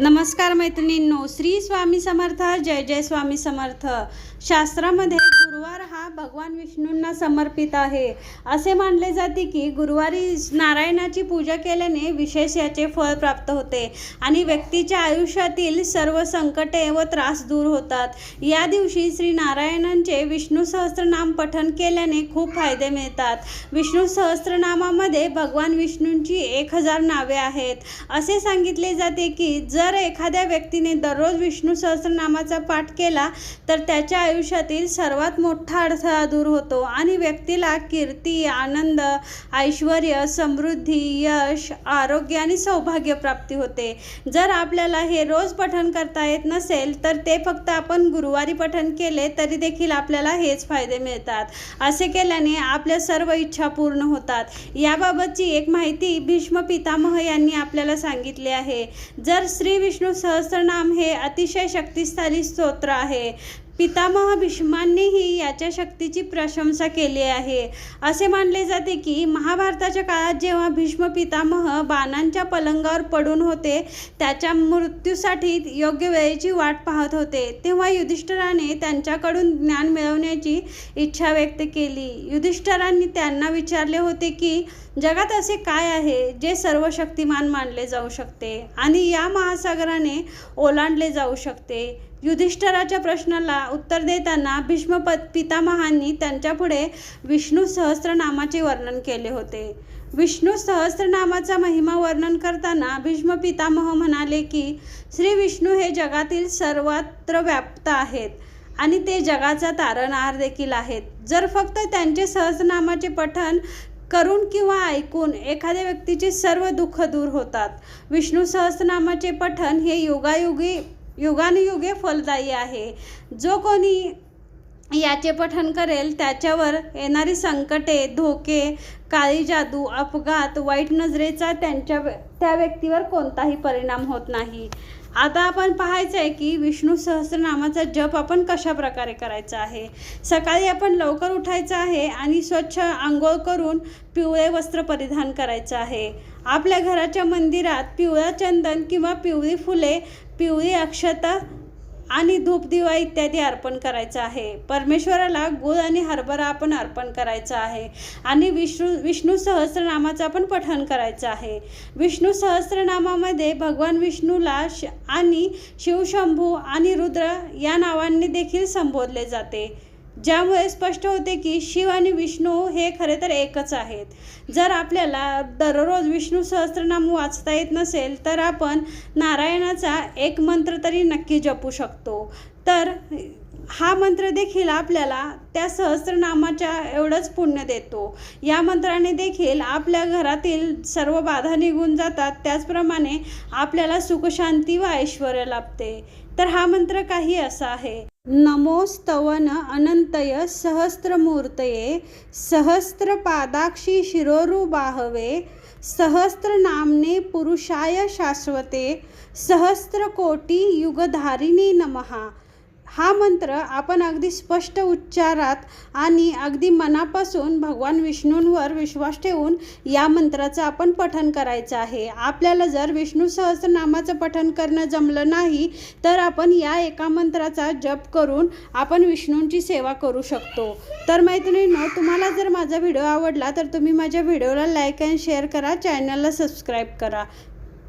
नमस्कार मैत्रिणींनो श्री स्वामी समर्थ जय जय स्वामी समर्थ. शास्त्रामध्ये गुरुवार हा भगवान विष्णूंना समर्पित आहे. असे मानले जाते की गुरुवारी नारायणाची पूजा केल्याने विशेष याचे फळ प्राप्त होते आणि व्यक्तीच्या आयुष्यातील सर्व संकटे व त्रास दूर होतात. या दिवशी श्री नारायणांचे विष्णू सहस्त्रनाम पठन केल्याने खूप फायदे मिळतात. विष्णू सहस्त्रनामामध्ये भगवान विष्णूंची एक हजार नावे आहेत. असे सांगितले जाते की जर एखाद्या व्यक्तीने दररोज विष्णू सहस्रनामाचा पाठ केला तर त्याच्या आयुष्यातील सर्वात मोठा अडथळा दूर होतो आणि व्यक्तीला कीर्ती आनंद ऐश्वर समृद्धी यश आरोग्य आणि सौभाग्य प्राप्ती होते. जर आपल्याला हे रोज पठण करता येत नसेल तर ते फक्त आपण गुरुवारी पठण केले तरी देखील आपल्याला हेच फायदे मिळतात. असे केल्याने आपल्या सर्व इच्छा पूर्ण होतात. याबाबतची एक माहिती भीष्म पितामह यांनी आपल्याला सांगितली आहे. जर श्री विष्णू सहस्रनाम हे अतिशय शक्तिशाली स्तोत्र आहे. पितामह भीष्मांनीही याच्या शक्तीची प्रशंसा केली आहे. असे मानले जाते की महाभारताच्या काळात जेव्हा भीष्म पितामह बाणांच्या पलंगावर पडून होते त्याच्या मृत्यूसाठी योग्य वेळेची वाट पाहत होते तेव्हा युधिष्ठराने त्यांच्याकडून ज्ञान मिळवण्याची इच्छा व्यक्त केली. युधिष्ठरांनी त्यांना विचारले होते की जगात असे काय आहे जे सर्व शक्तिमान मानले जाऊ शकते आणि या महासागराने ओलांडले जाऊ शकते? युधिष्ठराच्या प्रश्नाला उत्तर देताना भीष्म प- पितामहांनी त्यांच्यापुढे विष्णू सहस्रनामाचे वर्णन केले होते. विष्णू सहस्रनामाचा महिमा वर्णन करताना भीष्म पितामह म्हणाले की श्री विष्णू हे जगातील सर्वत्र व्याप्त आहेत आणि ते जगाचा तारणहार देखील आहेत. जर फक्त त्यांचे सहस्रनामाचे पठण करून किंवा ऐकून एखाद्या व्यक्तीचे सर्व दुःख दूर होतात विष्णू सहस्रनामाचे पठण हे योगायोगी युगानुयुगे फलदायी आहे. जो कोणी याचे पठण करेल. त्याच्यावर येणारी संकटे धोके काळी जादू अपघात वाईट नजरेचा त्यांच्या त्या व्यक्तीवर कोणताही परिणाम होत नाही. आता आपण पाहायचं आहे की विष्णू सहस्रनामाचा जप आपण कशा प्रकारे करायचा आहे? सकाळी आपण लवकर उठायचं आहे आणि स्वच्छ आंघोळ करून पिवळे वस्त्र परिधान करायचं आहे. आपल्या घराच्या मंदिरात पिवळा चंदन किंवा पिवळी फुले पिवळी अक्षता आणि धूप दिवा इत्यादी अर्पण करायचं आहे. परमेश्वराला गुळ आणि हरभरा आपण अर्पण करायचा आहे. आणि विष्णू विष्णू सहस्रनामाचं आपण पठण करायचं आहे. विष्णू सहस्रनामामध्ये भगवान विष्णूला श आणि शिवशंभू आणि रुद्र या नावांनी देखील संबोधले जाते. ज्यामुळे स्पष्ट होते की शिव आणि विष्णू हे खरे तर एकच आहेत. जर आपल्याला दररोज विष्णू सहस्त्रनाम वाचता येत नसेल तर आपण नारायणाचा एक मंत्र तरी नक्की जपू शकतो. तर हा मंत्र देखील आपल्याला त्या सहस्त्रनामाच्या एवढंच पुण्य देतो. या मंत्राने देखील आपल्या घरातील सर्व बाधा निघून जातात. त्याचप्रमाणे आपल्याला सुखशांती व ऐश्वर लाभते. तर हा मंत्र काही असा आहे. नमोस्तवन अनंतय सहस्त्रमूर्तये सहस्त्रपादाक्षी शिरोरुबाहवे सहस्त्रनामने पुरुषाय शाश्वते सहस्त्रकोटी युगधारिणी नमहा हा मंत्र आपण अगदी स्पष्ट उच्चारात आणि अगदी मनापासून भगवान विष्णूंवर विश्वास ठेवून या मंत्राचं आपण पठन करायचं आहे. आपल्याला जर विष्णू सहस्रनामाचं पठन करणं जमलं नाही तर आपण या एका मंत्राचा जप करून आपण विष्णूंची सेवा करू शकतो. तर मैत्रिणींनो तुम्हाला जर माझा व्हिडिओ आवडला तर तुम्ही माझ्या व्हिडिओला लाईक अँड शेअर करा चॅनलला सबस्क्राईब करा.